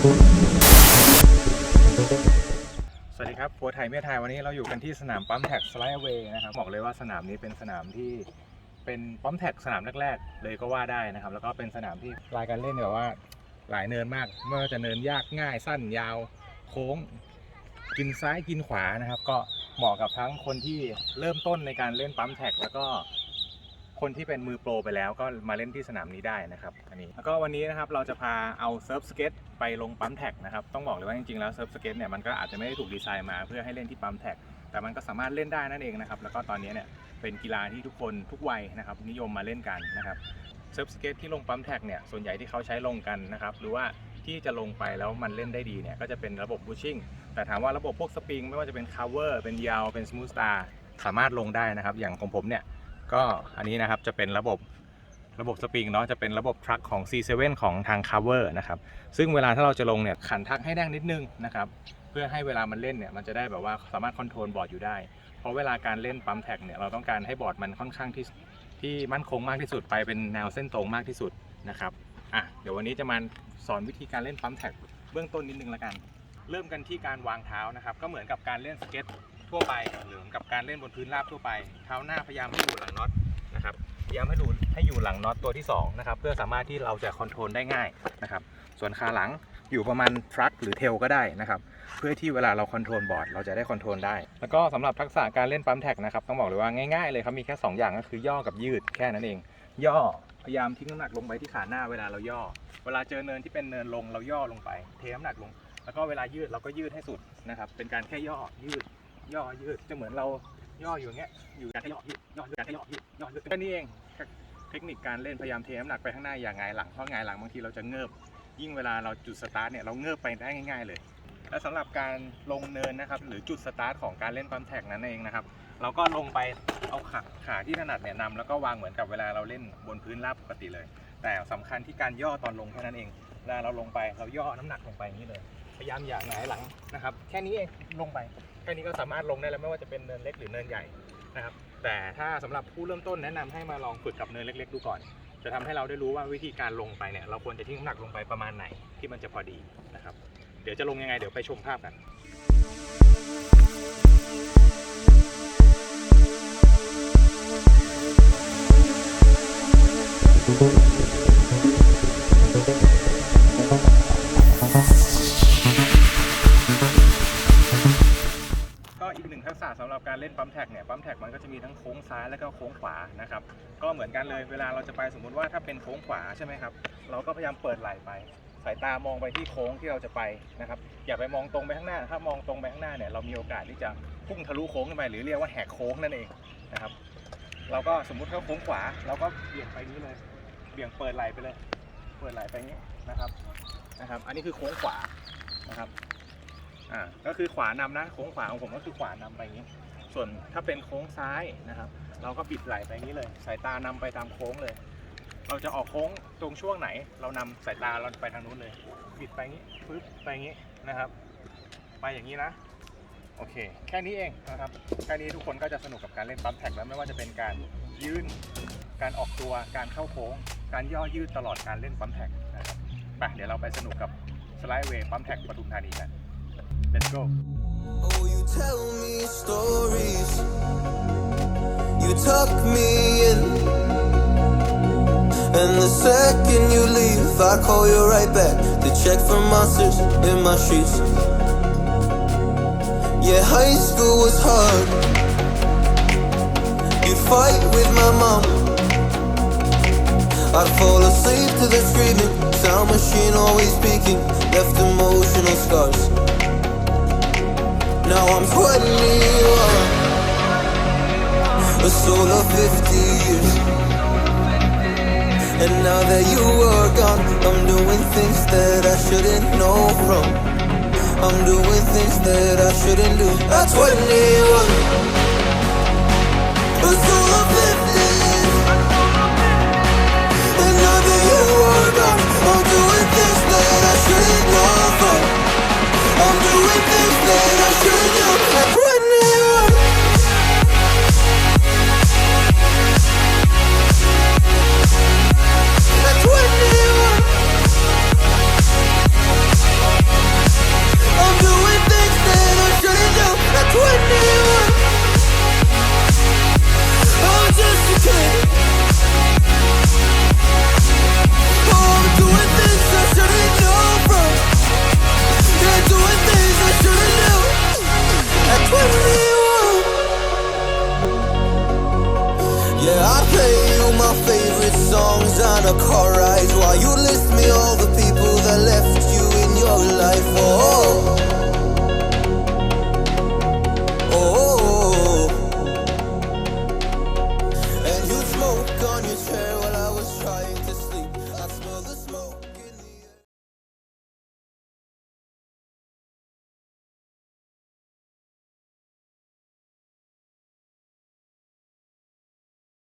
สวัสดีครับโค้ชไทยเมียไทยวันนี้เราอยู่กันที่สนามปั๊มแท็กสไลด์เวย์นะครับบอกเลยว่าสนามนี้เป็นสนามที่เป็นปั๊มแท็กสนามแรกๆ เลยก็ว่าได้นะครับ แล้วก็เป็นสนามที่รายการเล่นแบบว่าหลายเนินมากไม่ว่าจะเนินยากง่ายสั้นยาวโค้ง กินซ้ายกินขวานะครับ ก็เหมาะกับทั้งคนที่เริ่มต้นในการเล่นปั๊มแท็กแล้วก็ คนที่เป็นมือโปรไปแล้วก็มาเล่นที่สนามนี้ได้นะครับอันนี้แล้วก็วันนี้นะครับเราจะพาเอาเซิร์ฟสเก็ตไปลงปั๊มแท็กนะครับต้องบอกเลยว่าจริงๆแล้วเซิร์ฟสเก็ตเนี่ยมันก็อาจจะไม่ได้ถูกดีไซน์มาเพื่อให้เล่นที่ปั๊มแท็กแต่มันก็สามารถเล่นได้นั่นเองนะครับแล้วก็ตอนนี้เนี่ยเป็นกีฬาที่ทุกคนทุกวัยนะครับนิยมมาเล่นกันนะครับเซิร์ฟสเก็ตที่ลงปั๊มแท็กเนี่ยส่วนใหญ่ที่เขาใช้ลงกันนะครับหรือว่าที่จะลงไปแล้วมันเล่นได้ดีเนี่ยก็จะเป็นระบบบูชิ่งแต่ถามว่าระบบพวกสปริงไม่ว่าจะเป็นคาเวอร์เป็นยาวเป็นสมูทสตาร์สามารถลงได้นะครับอย่างของผมเนี่ย ก็อันนี้นะครับจะเป็นระบบระบบสปริงเนาะจะเป็นระบบทรัคของ C7 ของทาง Cover นะครับ ซึ่งเวลาถ้าเราจะลงเนี่ยขันทักให้แน่งนิดนึงนะครับ เพื่อให้เวลามันเล่นเนี่ยมันจะได้แบบว่าสามารถคอนโทรลบอร์ดอยู่ได้ เพราะเวลาการเล่นปั๊มแท็กเนี่ยเราต้องการให้บอร์ดมันค่อนข้างที่ที่มั่นคงมากที่สุดไปเป็นแนวเส้นตรงมากที่สุดนะครับอะเดี๋ยววันนี้จะมาสอนวิธีการเล่นปั๊มแท็กเบื้องต้นนิดนึงละกัน เริ่มกันที่การวางเท้านะครับ ก็เหมือนกับการเล่นสเก็ต ทั่วไปหรือกับการเล่นบนพื้นราบทั่วไป เท้าหน้าพยายามให้อยู่หลังน็อตนะครับพยายามให้ดูให้อยู่หลังน็อตตัวที่2นะครับเพื่อสามารถที่เราจะคอนโทรลได้ง่ายนะครับส่วนขาหลังอยู่ประมาณทรัคหรือเทลก็ได้นะครับเพื่อที่เวลาเราคอนโทรลบอร์ดเราจะได้คอนโทรลได้ แล้วก็สำหรับทักษะการเล่นปั๊มแท็กนะครับต้องบอกเลยว่าง่ายๆเลยครับมีแค่ 2 อย่างก็คือย่อกับยืดแค่นั้นเอง ย่อพยายามทิ้งน้ำหนักลงไปที่ขาหน้าเวลาเราย่อ เวลาเจอเนินที่เป็นเนินลงเราย่อลงไป เทน้ำหนักลง แล้วก็เวลายืดเราก็ยืดให้สุดนะครับเป็นการแค่ย่อยืด ย่อยืดจะเหมือนเราย่ออยู่อย่างเงี้ยอยู่การแค่ย่อยืดย่อยืดการย่อยืดย่อยืดแค่นี้เองเทคนิคการเล่นพยายามเทน้ำหนักไปข้างหน้าอย่างไงหลังเพราะไงหลังบางทีเราจะเงิบยิ่งเวลาเราจุดสตาร์ทเนี่ยเราเงิบไปได้ง่าย ๆ เลย และสำหรับการลงเนินนะครับหรือจุดสตาร์ทของการเล่นปั๊มแท็กนั้นเองนะครับเราก็ลงไปเอาขาขาที่ถนัดเนี่ยนำแล้วก็วางเหมือนกับเวลาเราเล่นบนพื้นราบปกติเลย แต่สำคัญที่การย่อตอนลงแค่นั้นเองเวลาเราลงไปเราย่อน้ำหนักลงไปอย่างนี้เลย พยายามอย่าหงายหลังนะครับ แค่นี้เองลงไป แค่นี้ก็สามารถลงได้แล้วไม่ว่าจะเป็นเนินเล็กหรือเนินใหญ่นะครับ แต่ถ้าสำหรับผู้เริ่มต้นแนะนำให้มาลองฝึกกับเนินเล็ก ๆ ดูก่อน จะทำให้เราได้รู้ว่าวิธีการลงไปเนี่ยเราควรจะทิ้งน้ำหนักลงไปประมาณไหนที่มันจะพอดีนะครับ เดี๋ยวจะลงยังไงเดี๋ยวไปชมภาพกันก็ หนึ่งทักษะสำหรับการเล่นปั๊มแท็กเนี่ยปั๊มแท็กมันก็จะมีทั้งโค้งซ้ายแล้วก็โค้งขวานะครับก็เหมือนกันเลยเวลาเราจะไปสมมุติว่าถ้าเป็นโค้งขวาใช่ไหมครับเราก็พยายามเปิดไหล่ไป สายตามองไปที่โค้งที่เราจะไปนะครับอย่าไปมองตรงไปข้างหน้า ถ้ามองตรงไปข้างหน้าเนี่ยเรามีโอกาสที่จะพุ่งทะลุโค้งขึ้นไปหรือเรียกว่าแหกโค้งนั่นเองนะครับเราก็สมมุติเขาโค้งขวาเราก็เบี่ยงไปนี้เลยเบี่ยงเปิดไหล่ไปเลย เปิดไหล่ไปงนี้นะครับนะครับ อันนี้คือโค้งขวานะครับ อ่าก็คือขวานำนะโค้งขวาของผมก็คือขวานำไปอย่างนี้ ส่วนถ้าเป็นโค้งซ้ายนะครับ เราก็บิดไหลไปอย่างนี้เลย สายตานำไปตามโค้งเลย เราจะออกโค้งตรงช่วงไหน เรานำสายตาเราไปทางนู้นเลย บิดไปอย่างนี้ปึ๊บไปอย่างนี้นะครับ ไปอย่างนี้นะโอเค แค่นี้เองนะครับแค่นี้ทุกคนก็จะสนุกกับการเล่นปั๊มแท็กแล้วไม่ว่าจะเป็นการยืนการออกตัวการเข้าโค้ง การย่อยืดตลอดการเล่นปั๊มแท็กนะครับไปเดี๋ยวเราไปสนุกกับสไลด์เวย์ปั๊มแท็กปทุมธานีกัน let's go Oh, you tell me stories. You tuck me in. And the second you leave, I call you right back to check for monsters in my. Yeah, high school was hard. You'd fight with my mom. I'd fall asleep to the screaming. Sound machine always speaking. Left emotional scars. Now I'm 21, a soul of 50 years. And now that you are gone, I'm doing things that I shouldn't know from. I'm doing things that I shouldn't do. At 21,